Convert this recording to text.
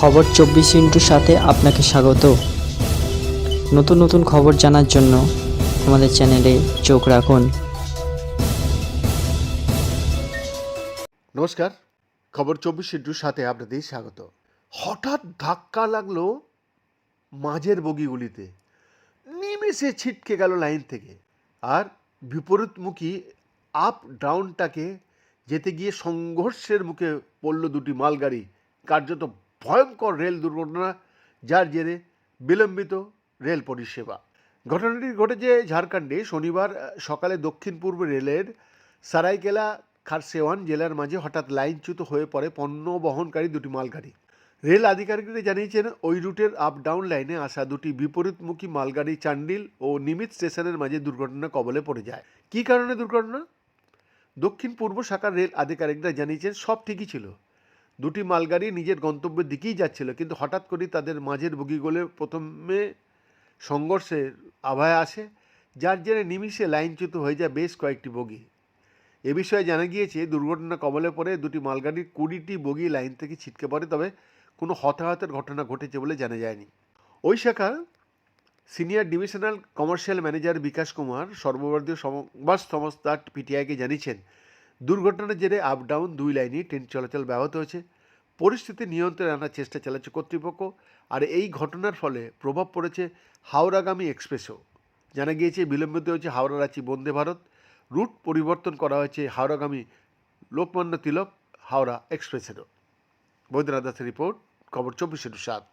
খবর চব্বিশ ইন্টুর সাথে আপনাকে স্বাগত। নতুন নতুন খবর জানার জন্য আমাদের চ্যানেলে চোখ রাখুন। নমস্কার, খবর চব্বিশ ইন্টুর সাথে আপনাদের স্বাগত। হঠাৎ ধাক্কা লাগল মাঝের বগিগুলিতে। নিমেষে ছিটকে গেল লাইন থেকে। আর বিপরীতমুখী আপ ডাউনটাকে যেতে গিয়ে সংঘর্ষের মুখে পড়ল দুটি মালগাড়ি, কার্যত ভয়ঙ্কর রেল দুর্ঘটনা, যার জেরে বিলম্বিত রেল পরিষেবা। ঘটনাটি ঘটেছে ঝাড়খণ্ডে শনিবার সকালে দক্ষিণ পূর্ব রেলের সারাইকেলা খারসেওয়ান জেলার মাঝে হঠাৎ লাইনচ্যুত হয়ে পড়ে পণ্য বহনকারী দুটি মালগাড়ি। রেল আধিকারিকরা জানিয়েছেন, ওই রুটের আপ ডাউন লাইনে আসা দুটি বিপরীতমুখী মালগাড়ি চান্ডিল ও নিমিত স্টেশনের মাঝে দুর্ঘটনা কবলে পড়ে যায়। কী কারণে দুর্ঘটনা? দক্ষিণ পূর্ব শাখার রেল আধিকারিকরা জানিয়েছেন, সব ঠিকই ছিল। দুটি মালগাড়ি নিজের গন্তব্যের দিকেই যাচ্ছিল, কিন্তু হঠাৎ করে তাদের মাঝের বগিগুলো প্রথমে সংঘর্ষের আভায় আসে, যার জেরে নিমিষে লাইনচ্যুত হয়ে যায় বেশ কয়েকটি বগি। এ বিষয়ে জানা গিয়েছে, দুর্ঘটনা কবলে পড়ে দুটি মালগাড়ির কুড়িটি বগি লাইন থেকে ছিটকে পড়ে, তবে কোনো হতাহতের ঘটনা ঘটেছে বলে জানা যায়নি। ওই শাখার senior divisional commercial manager Bikash Kumar সর্বভারতীয় সংবাদ সংস্থা পিটিআইকে জানিয়েছেন দুর্ঘটনার জেরে আপ ডাউন দুই লাইনই ট্রেন চলাচল ব্যাহত হয়েছে। পরিস্থিতি নিয়ন্ত্রণে আনার চেষ্টা চালাচ্ছে কর্তৃপক্ষ, আর এই ঘটনার ফলে প্রভাব পড়েছে হাওড়াগামী এক্সপ্রেসও। জানা গিয়েছে বিলম্বিত হয়েছে হাওড়া রাঁচি বন্দে ভারত। রুট পরিবর্তন করা হয়েছে হাওড়াগামী লোকমান্য তিলক হাওড়া এক্সপ্রেসেরও। বৈদ্যনাথ দাসের রিপোর্ট, খবর চব্বিশে সাত।